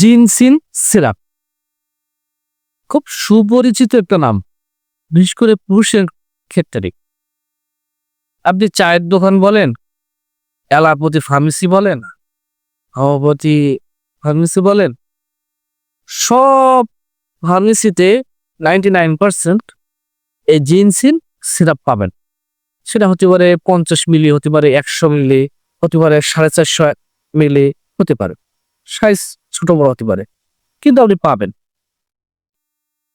Ginseng syrup. খুব সুপরিচিত একটা নাম, বিশেষ করে পুরুষের ক্ষেত্রে। আপনি চায়ের দোকান বলেন এলাপতি ফার্মেসি বলেন হোমিওপ্যাথি ফার্মেসি বলেন, সব ফার্মেসিতে নাইনটি নাইন পার্সেন্ট এই জিনসিন সিরাপ পাবেন। সেটা হতে পারে পঞ্চাশ মিলি, হতে পারে একশো মিলি, হতে পারে সাড়ে চারশো মিলি, হতে পারে। সাইজ ছোট বড় হতে পারে, কিন্তু আপনি পাবেন।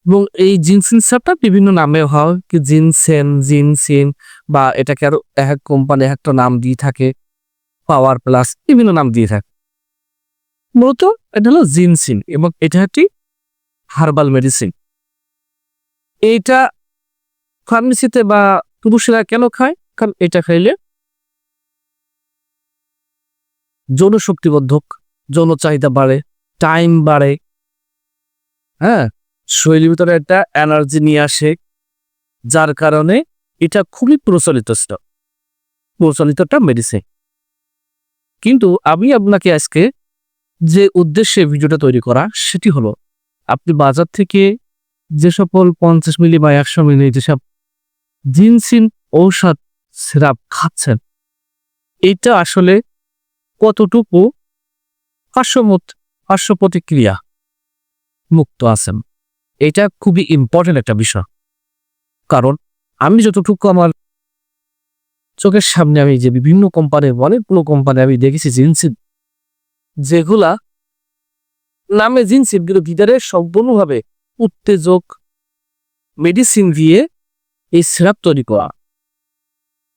এবং এই জিনসিন সিরাপটা বিভিন্ন নামে হয়, কি জিনসেন, জিনসিন, বা এটাকে আরও এক কোম্পানি একটা নাম দিয়ে থাকে, পাওয়ার প্লাস বিভিন্ন নাম দিয়ে থাকে। মূলত এটা হলো জিনসিন এবং এটা একটি হার্বাল মেডিসিন। এইটা ফার্মেসিতে বা পুরুষেরা কেন খায়? কারণ এটা খাইলে যৌন শক্তিবর্ধক যৌন চাহিদা বাড়ে টাইম বাড়ে। হ্যাঁ শরীরের ভিতরে একটা এনার্জি নিয়ে আসে, যার কারণে এটা খুবই প্রচলিত স্টক প্রচলিত একটা মেডিসিন কিন্তু আমি আপনাকে আজকে যে উদ্দেশ্যে ভিডিওটা তৈরি করা, সেটি হলো, আপনি বাজার থেকে যে সকল পঞ্চাশ মিলি বা একশো মিলি যেসব জিনসিন ঔষধ, সিরাপ খাচ্ছেন, এটা আসলে কতটুকু পার্শ্বমত পার্শ্ব প্রতিক্রিয়া মুক্ত আছেন। এটা খুবই ইম্পর্টেন্ট একটা বিষয়। কারণ আমি যতটুকু আমার চোখের সামনে আমি যে বিভিন্ন কোম্পানির অনেকগুলো কোম্পানি আমি দেখেছি জিনসিন যেগুলা নামে জিনসিন কিন্তু ভিতরে সম্পূর্ণভাবে উত্তেজক মেডিসিন দিয়ে এই সিরাপ তৈরি করা।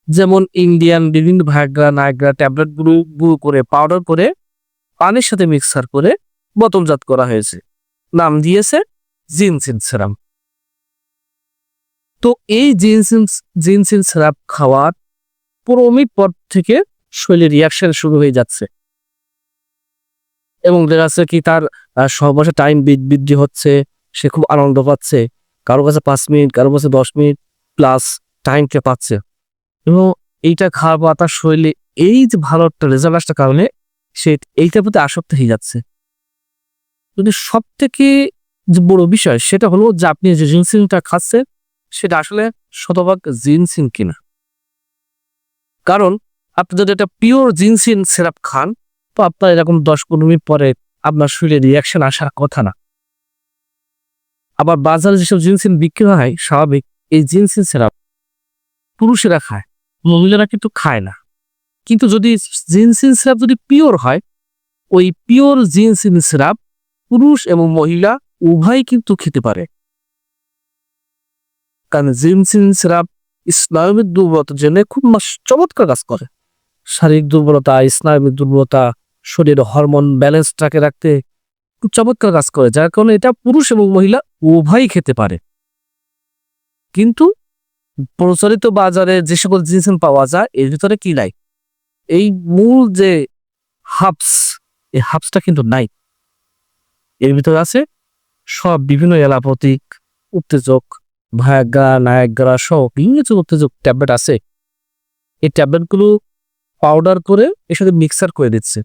যেমন ইন্ডিয়ান বিভিন্ন ভাগ্রা নায়গ্রা ট্যাবলেটগুলো, গুঁড়ো করে পাউডার করে পানির সাথে মিক্সার করে বোতলজাত করা হয়েছে। নাম দিয়েছে জিনসিন সিরাপ। তো এই জিনসিন জিনসিন সিরাপ খাওয়ার পনেরো পর থেকে শরীরে রিয়াকশন শুরু হয়ে যাচ্ছে। এবং দেখা যাচ্ছে কি তার সহবাসে টাইম বৃদ্ধি হচ্ছে, সে খুব আনন্দ পাচ্ছে। কারও কাছে পাঁচ মিনিট, কারও কাছে দশ মিনিট প্লাস টাইমকে পাচ্ছে। এবং এইটা খাওয়ার পর তার শরীরে এই যে ভালো একটা রেজাল্ট আসার কারণে সে এইটার প্রতি আসক্ত হয়ে যাচ্ছে। যদি সব থেকে যে বড় বিষয় সেটা হলো যে আপনি যে জিনসিনটা খাচ্ছেন, সেটা আসলে শতভাগ জিনসিন কিনা। কারণ আপনি যদি একটা পিওর জিনসিন সিরাপ খান, তো আপনার এরকম দশ পনেরো মিনিট পরে আপনার শরীরে রিয়াকশন আসার কথা না। আবার বাজারে যেসব জিনসিন বিক্রি হয়, স্বাভাবিক এই জিনসিন সিরাপ পুরুষেরা খায়, মহিলারা কিন্তু খায় না। কিন্তু যদি জিনসিন সিরাপ যদি পিওর হয়, ওই পিওর জিনসিন সিরাপ পুরুষ এবং মহিলা উভয় কিন্তু খেতে পারে। কারণ জিনসিন সিরাপ ইসলামিক দুর্বলতার জন্য খুব চমৎকার কাজ করে। শারীরিক দুর্বলতা ইসলামিক দুর্বলতা, শরীরের হরমোন ব্যালেন্সটাকে রাখতে খুব চমৎকার কাজ করে, যার কারণে এটা পুরুষ এবং মহিলা উভয়ই খেতে পারে। কিন্তু প্রচলিত বাজারে যে সকল জিনিস পাওয়া যায়, এর ভিতরে কি নাই? এই মূল যে হাবস এই হাবসটা কিন্তু নাই। এর ভিতরে আছে সব বিভিন্ন এলাপতিক উত্তেজক, ভায়াগ্রা, নায়াগ্রা সহ বিভিন্ন যে উত্তেজক ট্যাবলেট আছে। এই ট্যাবলেটগুলো পাউডার করে এর সাথে মিক্সার করে দিচ্ছে।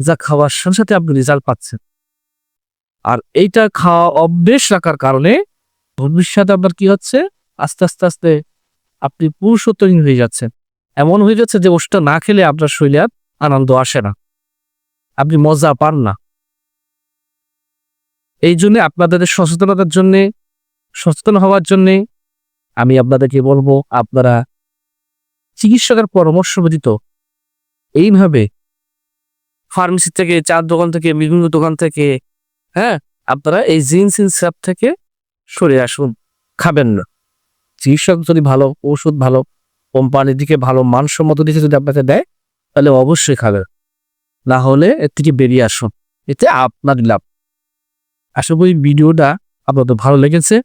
যা খাওয়ার সাথে সাথে আপনি রেজাল্ট পাচ্ছেন। আর এইটা খাওয়া অভ্যেস রাখার কারণে ভবিষ্যতে আপনার কি হচ্ছে? আস্তে আস্তে আস্তে আপনি পুরুষত্বহীন হয়ে যাচ্ছেন। এমন হয়ে যাচ্ছে যে ওষুধটা না খেলে আপনার শরীরে আর আনন্দ আসে না। আপনি মজা পান না। এই জন্য আপনাদের সচেতনতার জন্য, সচেতন হওয়ার জন্যে আমি আপনাদেরকে বলব, আপনারা চিকিৎসকের পরামর্শ ব্যতীত এইভাবে ফার্মেসি থেকে চার দোকান থেকে, বিভিন্ন দোকান থেকে হ্যাঁ আপনারা এই জিন্স স্যাপ থেকে সরে আসুন। খাবেন না। চিকিৎসক যদি ভালো, ওষুধ ভালো কোম্পানির দিকে ভালো মানসম্মত দিকে যদি আপনাকে দেয়, তাহলে অবশ্যই খাবেন না হলে এর থেকে বেরিয়ে আসুন। এতে আপনার লাভ। আশা করি ভিডিওটা আপনাদের ভালো লেগেছে।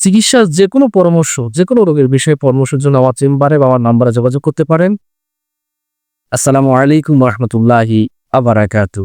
চিকিৎসার যে কোনো পরামর্শ যে কোনো রোগের বিষয়ে পরামর্শের জন্য আমার চেম্বারে বা আমার নাম্বারে যোগাযোগ করতে পারেন। আসসালামু আলাইকুম রহমতুল্লাহি আবারাকাতু